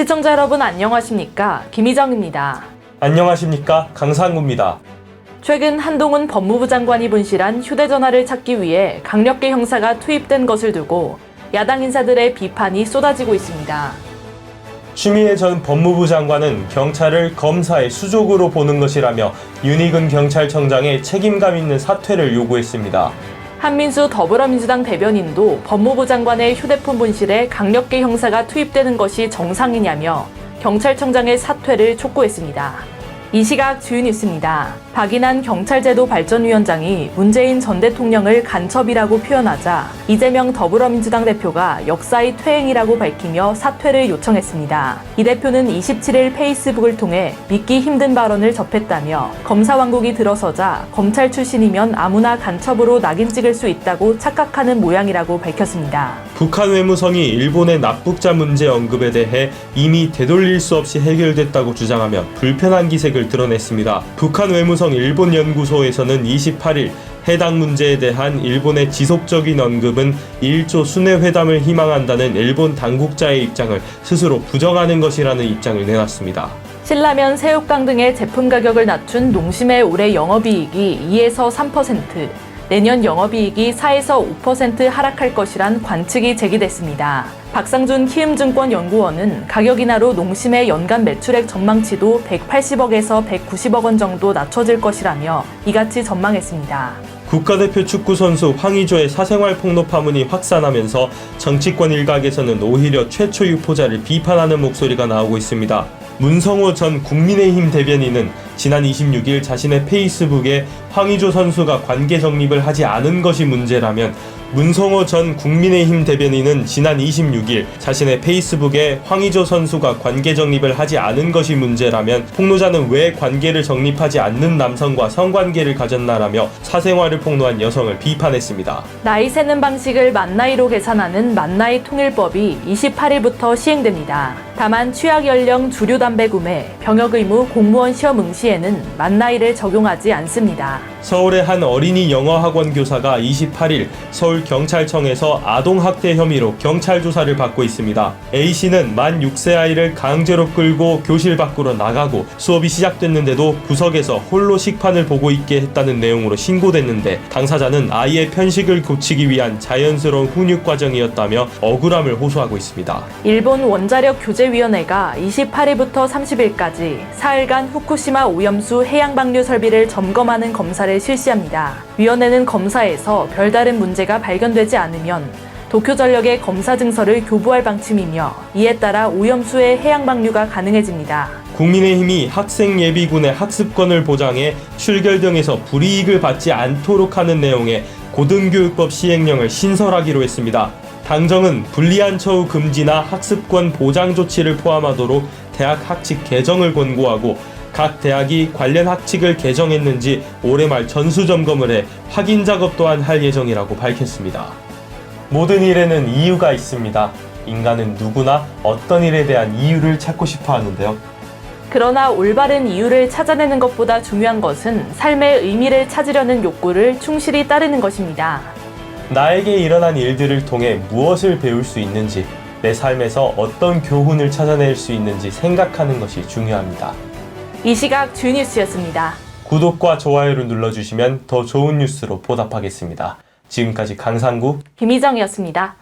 시청자 여러분 안녕하십니까? 김희정입니다. 안녕하십니까 강상구입니다. 최근 한동훈 법무부 장관이 분실한 휴대전화를 찾기 위해 강력계 형사가 투입된 것을 두고 야당 인사들의 비판이 쏟아지고 있습니다. 추미애 전 법무부 장관은 경찰을 검사의 수족으로 보는 것이라며 윤희근 경찰청장의 책임감 있는 사퇴를 요구했습니다. 한민수 더불어민주당 대변인도 법무부 장관의 휴대폰 분실에 강력계 형사가 투입되는 것이 정상이냐며 경찰청장의 사퇴를 촉구했습니다. 이 시각 주요 뉴스입니다. 박인환 경찰제도 발전위원장이 문재인 전 대통령을 간첩이라고 표현하자 이재명 더불어민주당 대표가 역사의 퇴행이라고 밝히며 사퇴를 요청했습니다. 이 대표는 27일 페이스북을 통해 믿기 힘든 발언을 접했다며 검사 왕국이 들어서자 검찰 출신이면 아무나 간첩으로 낙인 찍을 수 있다고 착각하는 모양이라고 밝혔습니다. 북한 외무성이 일본의 납북자 문제 언급에 대해 이미 되돌릴 수 없이 해결됐다고 주장하며 불편한 기색을 드러냈습니다. 북한 외무성 일본 연구소에서는 28일 해당 문제에 대한 일본의 지속적인 언급은 일조 순회 회담을 희망한다는 일본 당국자의 입장을 스스로 부정하는 것이라는 입장을 내놨습니다. 신라면, 새우깡 등의 제품 가격을 낮춘 농심의 올해 영업이익이 2에서 3%, 내년 영업이익이 4에서 5% 하락할 것이란 관측이 제기됐습니다. 박상준 키움증권 연구원은 가격 인하로 농심의 연간 매출액 전망치도 180억에서 190억 원 정도 낮춰질 것이라며 이같이 전망했습니다. 국가대표 축구 선수 황의조의 사생활 폭로 파문이 확산하면서 정치권 일각에서는 오히려 최초 유포자를 비판하는 목소리가 나오고 있습니다. 문성호 전 국민의힘 대변인은 지난 26일 자신의 페이스북에 황의조 선수가 관계 정립을 하지 않은 것이 문제라면 문성호 전 국민의힘 대변인은 지난 26일 자신의 페이스북에 황의조 선수가 관계 정립을 하지 않은 것이 문제라면 폭로자는 왜 관계를 정립하지 않는 남성과 성관계를 가졌나라며 사생활을 폭로한 여성을 비판했습니다. 나이 세는 방식을 만나이로 계산하는 만나이 통일법이 28일부터 시행됩니다. 다만 취약 연령 주류 담배 구매, 병역 의무 공무원 시험 응시에는 만나이를 적용하지 않습니다. 서울의 한 어린이 영어 학원 교사가 28일 서울 경찰청에서 아동 학대 혐의로 경찰 조사를 받고 있습니다. A 씨는 만 6세 아이를 강제로 끌고 교실 밖으로 나가고 수업이 시작됐는데도 구석에서 홀로 식판을 보고 있게 했다는 내용으로 신고됐는데 당사자는 아이의 편식을 고치기 위한 자연스러운 훈육 과정이었다며 억울함을 호소하고 있습니다. 일본 원자력 규제 위원회가 28일부터 30일까지 사흘간 후쿠시마 오염수 해양 방류 설비를 점검하는 검사를 실시합니다. 위원회는 검사에서 별다른 문제가 발견되지 않으면 도쿄전력의 검사 증서를 교부할 방침이며 이에 따라 오염수의 해양 방류가 가능해집니다. 국민의힘이 학생 예비군의 학습권을 보장해 출결 등에서 불이익을 받지 않도록 하는 내용의 고등교육법 시행령을 신설하기로 했습니다. 당정은 불리한 처우 금지나 학습권 보장 조치를 포함하도록 대학 학칙 개정을 권고하고 각 대학이 관련 학칙을 개정했는지 올해 말 전수 점검을 해 확인 작업 또한 할 예정이라고 밝혔습니다. 모든 일에는 이유가 있습니다. 인간은 누구나 어떤 일에 대한 이유를 찾고 싶어 하는데요. 그러나 올바른 이유를 찾아내는 것보다 중요한 것은 삶의 의미를 찾으려는 욕구를 충실히 따르는 것입니다. 나에게 일어난 일들을 통해 무엇을 배울 수 있는지, 내 삶에서 어떤 교훈을 찾아낼 수 있는지 생각하는 것이 중요합니다. 이 시각 주니스였습니다. 구독과 좋아요를 눌러주시면 더 좋은 뉴스로 보답하겠습니다. 지금까지 강상구 김희정이었습니다.